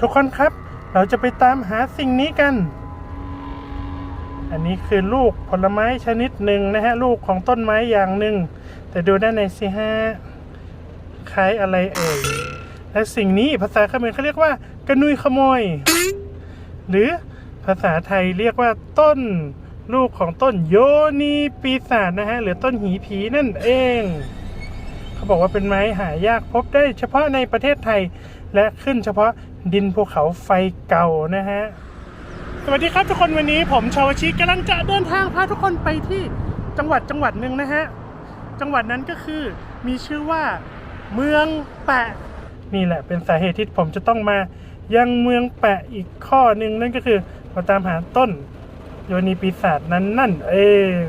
ทุกคนครับ เราจะไปตามหาสิ่งนี้กัน อันนี้คือลูกผลไม้ชนิดหนึ่งนะฮะ ลูกของต้นไม้อย่างหนึ่ง แต่ดูด้านในสิฮะคล้ายอะไรเอ่ย และสิ่งนี้ภาษาเขมรเขาเรียกว่ากระนุยขโมย หรือภาษาไทยเรียกว่าต้น ลูกของต้นโยนีปีศาจนะฮะ หรือต้นหีผีนั่นเองเขาบอกว่าเป็นไม้หายากพบได้เฉพาะในประเทศไทยและขึ้นเฉพาะ ดินภูเขาไฟเก่านะฮะ สวัสดีครับทุกคนวันนี้ผมชาวชิกำลังจะเดินทางพาทุกคนไปที่จังหวัดจังหวัดหนึ่งนะฮะ จังหวัดนั้นก็คือมีชื่อว่าเมืองแปะ นี่แหละเป็นสาเหตุที่ผมจะต้องมายังเมืองแปะอีกข้อหนึ่งนั่นก็คือมาตามหาต้นโยนีปีศาจนั้นนั่นเอง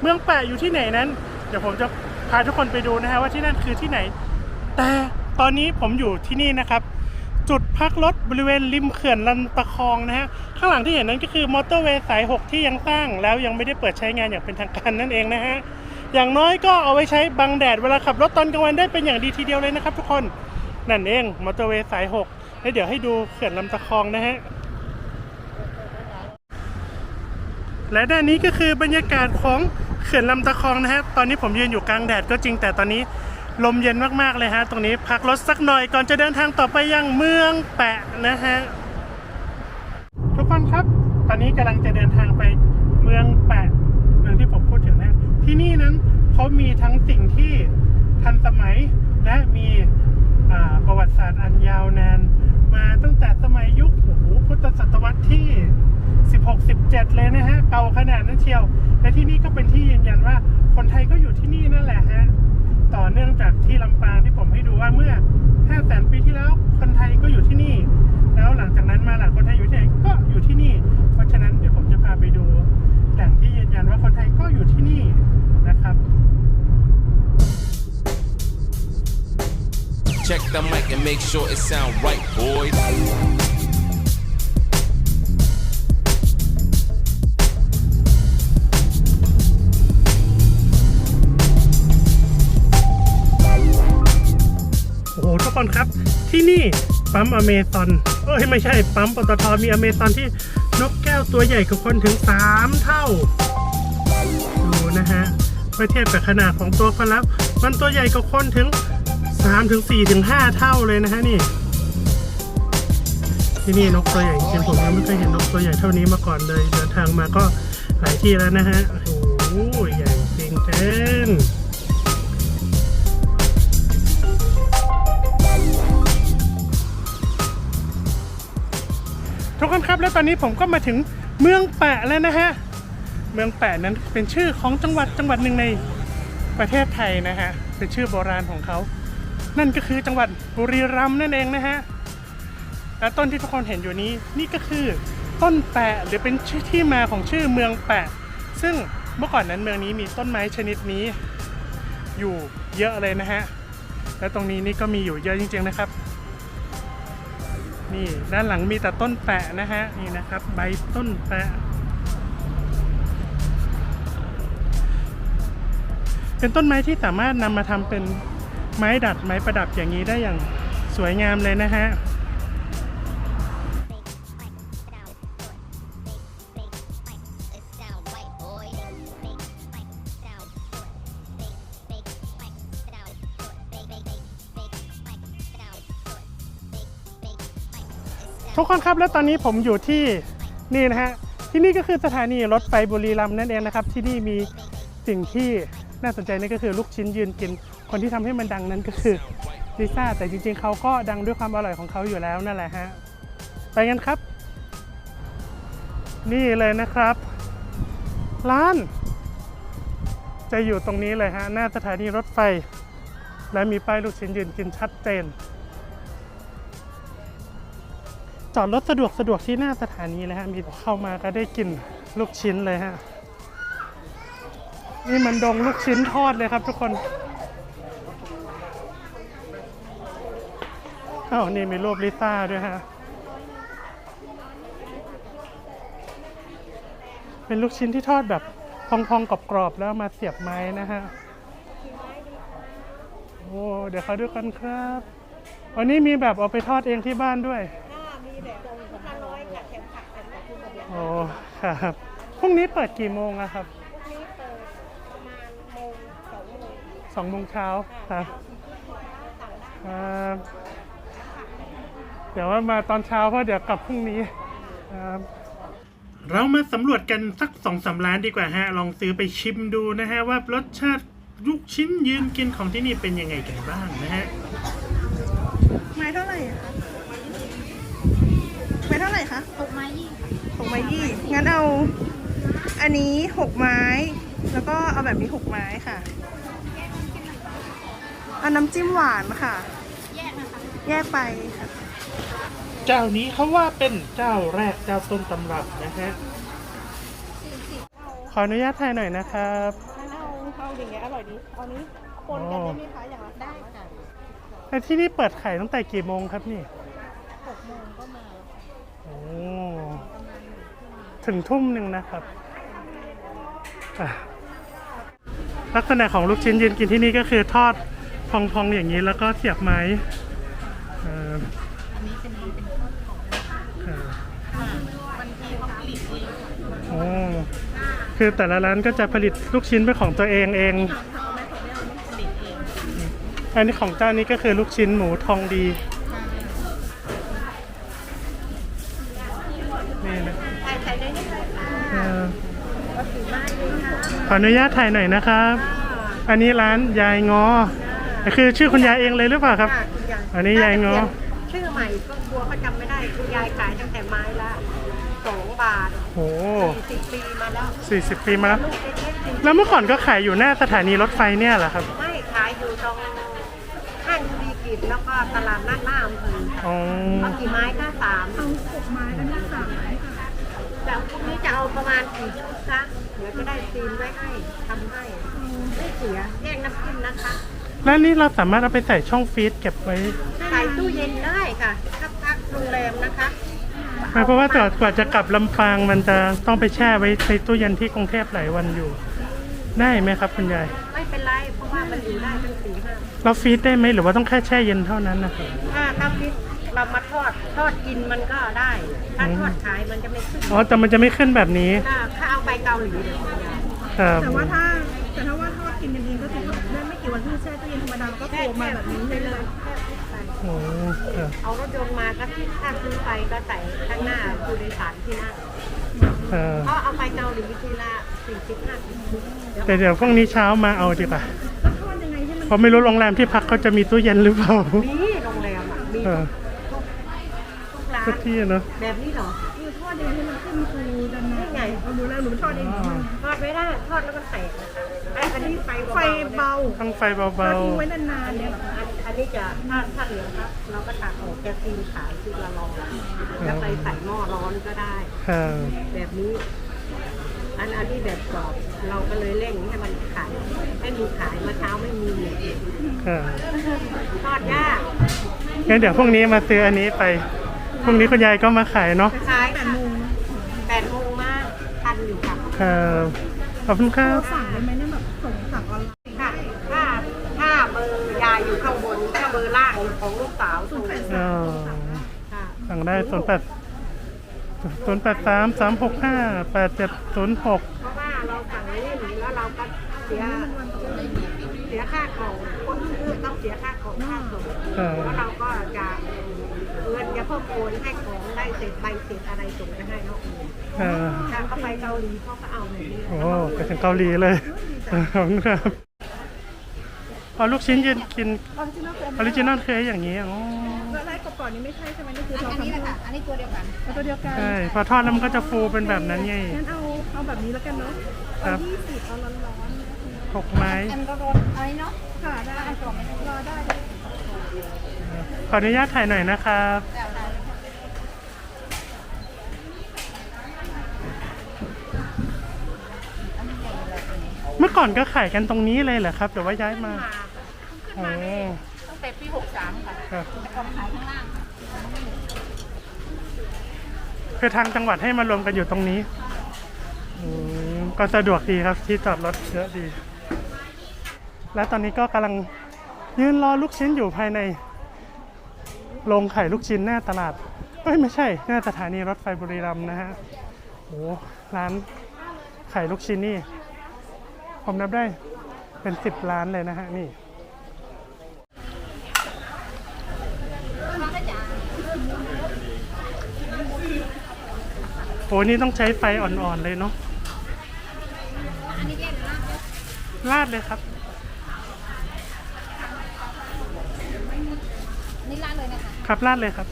เมืองแปะอยู่ที่ไหนนั้น เดี๋ยวผมจะพาทุกคนไปดูนะฮะว่าที่นั่นคือที่ไหน แต่ตอนนี้ผมอยู่ที่นี่นะครับ จุดพักรถบริเวณริมเขื่อนลันตะคองนะฮะ ข้างหลังที่เห็นนั้นก็คือมอเตอร์เวย์สาย 6 ที่ยังสร้าง แล้วยังไม่ได้เปิดใช้งานอย่างเป็นทางการนั่นเองนะฮะ อย่างน้อยก็เอาไว้ใช้บังแดดเวลาขับรถตอนกลางวันได้เป็นอย่างดีทีเดียวเลยนะครับทุกคน นั่นเองมอเตอร์เวย์สาย 6 แล้วเดี๋ยวให้ดูเขื่อนลำตะคองนะฮะและด้านนี้ก็คือบรรยากาศของเขื่อนลำตะคองนะฮะ ตอนนี้ผมยืนอยู่กลางแดดก็จริงแต่ตอนนี้ ลมเย็นมากๆเลยฮะ ตรงนี้พักรถสักหน่อยก่อนจะเดินทางต่อไปยังเมืองแปะนะฮะ ทุกคนครับ ตอนนี้กำลังจะเดินทางไปเมืองแปะเมืองที่ผมพูดถึงนะที่นี่นั้นเขามีทั้งสิ่งที่ทันสมัยและมีประวัติศาสตร์อันยาวนาน มาตั้งแต่สมัยยุคโอ้โหพุทธศตวรรษที่ 16 17 เลยนะฮะ เก่าขนาดนั้นเชียว และที่นี่ก็เป็นที่ยืนยันว่าคนไทยก็อยู่ที่นี่นั่นแหละฮะ ต่อเนื่องจากที่ลำปางที่ผมให้ดูว่าเมื่อ 5 แสนปีที่แล้ว คนไทยก็อยู่ที่นี่ แล้วหลังจากนั้นมาหลังคนไทยอยู่ที่ไหนก็อยู่ที่นี่ เพราะฉะนั้นเดี๋ยวผมจะพาไปดูแหล่งที่ยืนยันว่าคนไทยก็อยู่ที่นี่นะครับ The mic and make sure it sound right, boys. โอ้โหทุกคนครับ ที่นี่ปั๊มอเมซอนเอ้ยไม่ใช่ ปั๊มปตทมีอเมซอนที่นกแก้วตัวใหญ่กว่าคนถึง 3 เท่า ดูนะฮะเมื่อเทียบกับขนาดของตัวคนแล้ว มันตัวใหญ่กว่าคนถึง 3ถึง4ถึง5เท่าเลยนะฮะนี่ ที่นี่นกตัวใหญ่จริงผมยังไม่เคยเห็นนกตัวใหญ่เท่านี้มาก่อนเลยเดินทางมาก็หลายที่แล้วนะฮะโอ้โหใหญ่จริงเกินทุกคนครับแล้วตอนนี้ผมก็มาถึงเมืองแปะแล้วนะฮะ เมืองแปะนั้นเป็นชื่อของจังหวัดจังหวัดหนึ่งในประเทศไทยนะฮะ เป็นชื่อโบราณของเขา นั่นก็คือจังหวัดบุรีรัมย์นั่นเองนะฮะและต้นที่ทุกคนเห็นอยู่นี้นี่ก็คือต้นแปะหรือเป็นชื่อที่มาของชื่อเมืองแปะ ซึ่งเมื่อก่อนนั้นเมืองนี้มีต้นไม้ชนิดนี้ อยู่เยอะเลยนะฮะและตรงนี้นี่ก็มีอยู่เยอะจริงๆนะครับ นี่ด้านหลังมีแต่ต้นแปะนะฮะนี่นะครับ ใบต้นแปะ เป็นต้นไม้ที่สามารถนำมาทำเป็น ไม้ดัดไม้ประดับอย่างนี้ได้อย่างสวยงามเลยนะฮะทุกคนครับแล้วตอนนี้ผมอยู่ที่นี่นะฮะที่นี่ก็คือสถานีรถไฟบุรีรัมย์นั่นเองนะครับ ที่นี่มีสิ่งที่ น่าสนใจนั่นก็คือลูกชิ้นยืนกิน คนที่ทำให้มันดังนั้นก็คือลิซ่าแต่จริง ๆเขาก็ดังด้วยความอร่อยของเขาอยู่แล้วนั่นแหละฮะไปกันครับ นี่เลยนะครับ ร้าน จะอยู่ตรงนี้เลยฮะหน้าสถานีรถไฟ และมีป้ายลูกชิ้นยืนกินชัดเจน จอดรถสะดวกสะดวกที่หน้าสถานีเลยฮะมีเข้ามาก็ได้กินลูกชิ้นเลยฮะ นี่มันดงลูกชิ้นทอดเลยครับทุกคนอ้าวนี่มีรูปลิซ่าด้วยฮะ เป็นลูกชิ้นที่ทอดแบบพองๆกรอบๆแล้วมาเสียบไม้นะฮะ โอ้ เดี๋ยวเขาดูกันครับวันนี้มีแบบเอาไปทอดเองที่บ้านด้วยได้แบบห้าร้อยกับแถมผักแต่ละคุณแบบนี้โอ้ ครับ พรุ่งนี้เปิดกี่โมงอะครับ พวกนี้เปิดประมาณโมงสองโมง สองโมงเช้าครับสั่งได้ครับเดี๋ยวว่ามาตอนเช้าเพราะเดี๋ยวกลับพรุ่งนี้ครับเรามาสำรวจกันสักสองสามร้านดีกว่าฮะ ลองซื้อไปชิมดูนะฮะ ว่ารสชาติลูกชิ้นยืนกินของที่นี่เป็นยังไงกันบ้างนะฮะ ไม้เท่าไหร่อะคะไม้เท่าไหร่คะหกไม้ยี่หกไม้ยี่งั้นเอา อันนี้หกไม้ แล้วก็เอาแบบนี้หกไม้ค่ะเอาน้ำจิ้มหวานค่ะ แยกนะคะแยกไปค่ะเจ้านี้เขาว่าเป็นเจ้าแรกเจ้าต้นตำรับนะฮะขออนุญาตถ่ายหน่อยนะครับงั้นเอาเอาอย่างเงี้ยอร่อยดีเอานี้ปนกันได้ไหมคะอย่างละได้ค่ะไอ้ที่นี่เปิดขายตั้งแต่กี่โมงครับนี่หกโมงก็มาโอ้ประมาณหนึ่งทุ่มถึงทุ่มหนึ่งนะครับอะลักษณะของลูกชิ้นยืนกินที่นี่ก็คือทอด พองๆอย่างนี้แล้วก็เสียบไม้อันนี้เป็นเป็นทอของบางทีเขาผลิตเองโอ้คือแต่ละร้านก็จะผลิตลูกชิ้นเป็นของตัวเองเอง อันนี้ของเจ้านี้ก็คือลูกชิ้นหมูทองดี นี่นะใช่ใช่ได้นี่เลยค่ะเอ่อก็ถือบ้านเลยค่ะขออนุญาตถ่ายหน่อยนะครับ อันนี้ร้านยายงอ คือชื่อคุณยายเองเลยหรือเปล่าครับค่ะคุณยายอันนี้ยายงอชื่อใหม่ก็กลัวเขาจำไม่ได้คุณยายขายตั้งแต่ไม้ละสองบาทโหสี่สิบปีมาแล้วสี่สิบปีมาแล้วลูกเล็กๆจริงแล้วเมื่อก่อนก็ขายอยู่หน้าสถานีรถไฟเนี่ยเหรอครับ ไม่ขายอยู่ตรงห้างดีกิจแล้วก็ตลาดนัดหน้าอำเภออ๋อ เอากี่ไม้ก็สามเอาหกไม้อันนี้สามไม้ค่ะแต่พวกนี้จะเอาประมาณกี่ชุดคะเดี๋ยวจะได้ซีนไว้ให้ทำให้ไม่เสียแยกน้ำจิ้มนะคะ แล้วนี่เราสามารถเอาไปใส่ช่องฟรีซเก็บไว้ใส่ตู้เย็นได้ค่ะถ้าพักโรงแรมนะคะหมายเพราะว่าแต่กว่าจะกลับลำปางมันจะต้องไปแช่ไว้ในตู้เย็นที่กรุงเทพหลายวันอยู่ ได้ไหมครับคุณยาย ไม่เป็นไรเพราะว่ามันอยู่ได้ตั้งสี่ห้าเราฟรีซได้ไหมหรือว่าต้องแค่แช่เย็นเท่านั้นนะครับถ้าถ้าพิษเรามาทอดทอดกินมันก็ได้ ถ้าทอดขายมันจะไม่ขึ้นอ๋อแต่มันจะไม่ขึ้นแบบนี้ ถ้าถ้าเอาไปเกาหลีเดี๋ยวคุณยายครับแต่ว่าถ้าแต่ถ้าว่า ได้ไม่กี่วันที่แช่ตู้เย็นธรรมดาแล้วก็โผล่มาแบบนี้ไปเลยเลยแค่พริกไปโอ้ครับเอารถยนต์มาก็ที่ถ้าซื้อไปก็ใส่ข้างหน้าผู้โดยสารที่นั่งครับเพราะเอาไปเกาหลีทีละสี่สิบห้าสิบชุดเดี๋ยวแต่เดี๋ยวพรุ่งนี้เช้ามาเอาดีกว่าแล้วทอดยังไงให้มันเพราะไม่รู้โรงแรมที่พักเขาจะมีตู้เย็นหรือเปล่ามีโรงแรมอะมีเออทุกทุกร้านทุกที่เนอะแบบนี้เหรอคื อทอดยังให้มันขึ้นฟูดันมานี่ไงเอาดูแล้วหนูทอดเองทอดไม่ได้ทอดแล้วมันแตกนะคะอันนี้ไฟไฟเบาเบาตั้งไฟเราเบาทิ้งไว้นานๆเนี่ยอันนี้จะถ้าถ้าเหลืองครับ เราก็ตักออกจะซีนขายทีละร้อยจะไปใส่หม้อร้อนก็ได้แบบนี้ อันอันนี้แบบกรอบเราก็เลยเร่งให้มันขายให้มีขายเมื่อเช้าไม่มีเลยครับทอดยากงั้นเดี๋ยวพรุ่งนี้มาซื้ออันนี้ไป พรุ่งนี้คุณยายก็มาขายเนาะขายแปดโมงแปดโมงมาทันอยู่ค่ะครับขอบคุณครับสั่งได้ไหมเนี่ยแบบส่งสั่งออนไลน์ค่ะถ้าถ้าเบอร์ยายอยู่ข้างบนถ้าเบอร์ล่างของลูกสาวถูกอ๋อค่ะสั่งได้ศูนย์แปดศูนย์แปดสามสามหกห้าแปดเจ็ดศูนย์หกเพราะว่าเราสั่งเล่นแล้วเราก็เสียเสียค่าของคนซื้อต้องเสียค่าของค่าส่งแล้วเราก็จะ เงินจะเพิ่มโอนให้ของได้เสร็จใบเสร็จอะไรส่งไปให้เขาเองเออถ้าเขาไปเกาหลีเขาก็เอาแบบนี้โอ้ไปถึงเกาหลีเลยขอบคุณครับเอาลูกชิ้นยืนกินออริจินอลคือออริจินอลคืออย่างนี้อ๋อแล้วไล่ก่อนๆนี้ไม่ใช่ใช่ไหมนี่คือเราอันทำนี้แหละค่ะ อันนี้ตัวเดียวกันเอาตัวเดียวกันใช่พอทอดแล้วมันก็จะฟูเป็นแบบนั้นไง งั้นเอาเอาแบบนี้แล้วกันเนาะครัเอาบยี่สิบเอาร้อนหกไม้อันก็รสอะไรเนาะๆค่ะได้รอได้เลยขออนุญาตถ่ายหน่อยนะครับแบบไหน เมื่อก่อนก็ขายกันตรงนี้เลยเหรอครับหรือว่าย้ายมาโอ้ตั้งแต่ปี 63 ค่ะครับแต่ก่อนขายข้างล่างค่ะคือทางจังหวัดให้มารวมกันอยู่ตรงนี้อืมก็สะดวกดีครับที่จอดรถเยอะดี และตอนนี้ก็กำลังยืนรอลูกชิ้นอยู่ภายในโรงขายลูกชิ้นหน้าตลาดเอ้ยไม่ใช่หน้าสถานีรถไฟบุรีรัมย์นะฮะโอ้ร้านขายลูกชิ้นนี่ ผมนับได้เป็นสิบร้านเลยนะฮะนี่โอ้นี่ต้องใช้ไฟอ่อนๆเลยเนาะลาดเลยครับนี่ร้านเลยนะคะครับลาดเลยครับ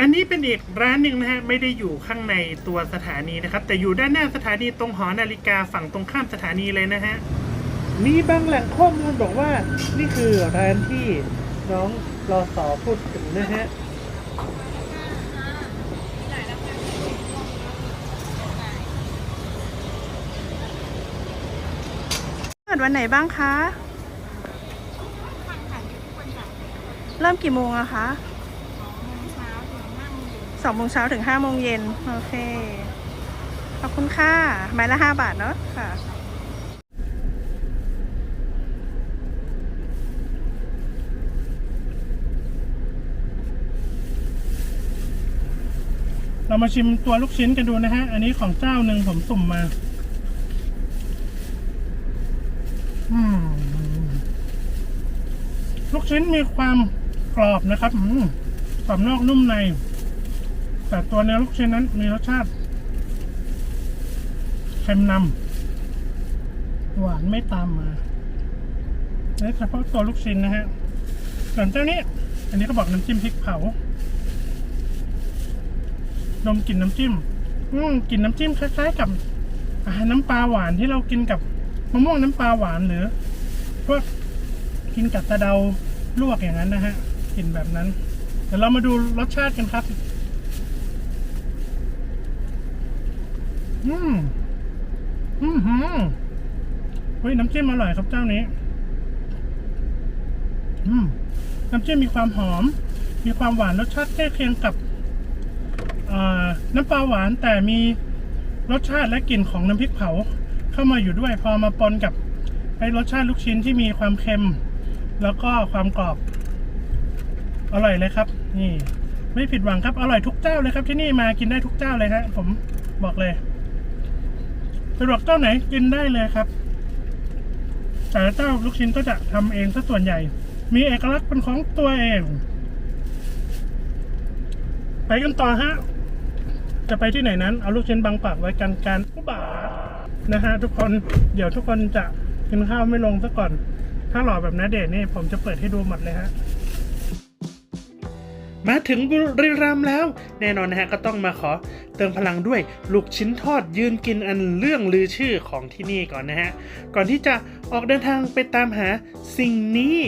อันนี้เป็นอีกร้านหนึ่งนะฮะไม่ได้อยู่ข้างในตัวสถานีนะครับ แต่อยู่ด้านหน้าสถานีตรงหอนาฬิกาฝั่งตรงข้ามสถานีเลยนะฮะมีบางแหล่งข้อมูลบอกว่านี่คือร้านที่น้องรอสอพูดถึงนะฮะเปิดวันไหนบ้างคะ เริ่มกี่โมงอะคะ สองโมงเช้าถึงห้าโมงเย็นโอเค ขอบคุณค่ะไม้ละห้าบาทเนาะค่ะเรามาชิมตัวลูกชิ้นกันดูนะฮะ อันนี้ของเจ้าหนึ่งผมสุ่มมา ลูกชิ้นมีความกรอบนะครับอืมกรอบนอกนุ่มใน แต่ตัวเนื้อลูกชิ้นนั้นมีรสชาติเค็มนำหวานไม่ตามมานี่เฉพาะตัวลูกชิ้นนะฮะส่วนเจ้านี้ อันนี้ก็บอกน้ำจิ้มพริกเผาดมกลิ่นน้ำจิ้มอืมกลิ่นน้ำจิ้มคล้ายๆกับอาหารน้ำปลาหวานที่เรากินกับมะม่วงน้ำปลาหวานหรือพวกกินกับตะเดาลวกอย่างนั้นนะฮะกลิ่นแบบนั้น เดี๋ยวเรามาดูรสชาติกันครับ อืมอืมหืมเฮ้ยน้ำจิ้มอร่อยครับเจ้านี้ อืมน้ำจิ้มมีความหอม มีความหวานรสชาติใกล้เคียงกับน้ำปลาหวานแต่มีรสชาติและกลิ่นของน้ำพริกเผา เข้ามาอยู่ด้วยพอมาปนกับไอ้รสชาติลูกชิ้นที่มีความเค็ม แล้วก็ความกรอบ อร่อยเลยครับ นี่ ไม่ผิดหวังครับอร่อยทุกเจ้าเลยครับที่นี่มากินได้ทุกเจ้าเลยฮะผมบอกเลย สะดวกเจ้าไหนกินได้เลยครับ แต่เจ้าลูกชิ้นก็จะทำเองซะส่วนใหญ่ มีเอกลักษณ์เป็นของตัวเอง ไปกันต่อฮะ จะไปที่ไหนนั้น เอาลูกชิ้นบางปากไว้กันการผู้บ่านะฮะทุกคนเดี๋ยวทุกคนจะกินข้าวไม่ลงซะก่อน ถ้าหล่อแบบนาเดชนี่ผมจะเปิดให้ดูหมดเลยฮะ มาถึงบุรีรัมย์แล้ว แน่นอนนะฮะก็ต้องมาขอเติมพลังด้วยลูกชิ้นทอดยืนกินอันเรื่องลือชื่อของที่นี่ก่อนนะฮะ ก่อนที่จะออกเดินทางไปตามหาสิ่งนี้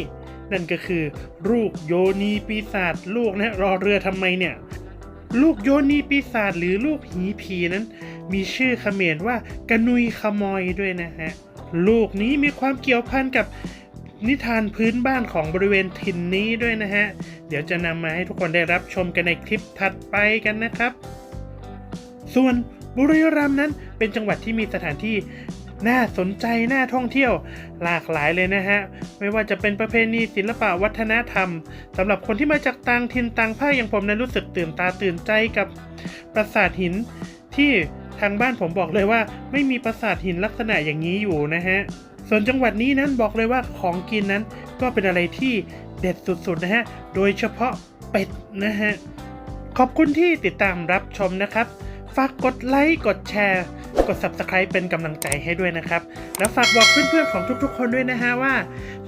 นั่นก็คือ ลูกโยนีปีศาจลูกนะฮะรอเรือทำไมเนี่ย ลูกโยนีปีศาจหรือลูกหีผีนั้น มีชื่อเขมรว่ากนุยขมอยด้วยนะฮะลูกนี้มีความเกี่ยวพันกับ นิทานพื้นบ้านของบริเวณถิ่นนี้ด้วยนะฮะ เดี๋ยวจะนำมาให้ทุกคนได้รับชมกันในคลิปถัดไปกันนะครับ ส่วนบุรีรัมย์นั้นเป็นจังหวัดที่มีสถานที่น่าสนใจ น่าท่องเที่ยวหลากหลายเลยนะฮะ ไม่ว่าจะเป็นประเพณีศิลปะวัฒนธรรมสำหรับคนที่มาจากต่างถิ่นต่างภาคอย่างผมนั้นรู้สึกตื่นตาตื่นใจกับปราสาทหินที่ทางบ้านผมบอกเลยว่า ไม่มีปราสาทหินลักษณะอย่างนี้อยู่นะฮะ ส่วนจังหวัดนี้นั้นบอกเลยว่าของกินนั้นก็เป็นอะไรที่เด็ดสุดๆนะฮะ โดยเฉพาะเป็ดนะฮะ ขอบคุณที่ติดตามรับชมนะครับ ฝากกดไลค์ กดแชร์ กด Subscribe เป็นกำลังใจให้ด้วยนะครับ แล้วฝากบอกเพื่อนๆของทุกๆ คนด้วยนะฮะว่า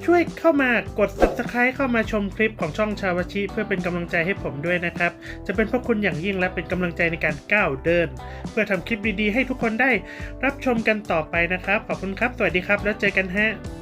ช่วยเข้ามากด Subscribe เข้ามาชมคลิปของช่องชาวชิ เพื่อเป็นกำลังใจให้ผมด้วยนะครับ จะเป็นพวกคุณอย่างยิ่งและเป็นกำลังใจในการก้าวเดิน เพื่อทำคลิปดีๆ ให้ทุกคนได้รับชมกันต่อไปนะครับ ขอบคุณครับ สวัสดีครับ แล้วเจอกันฮะ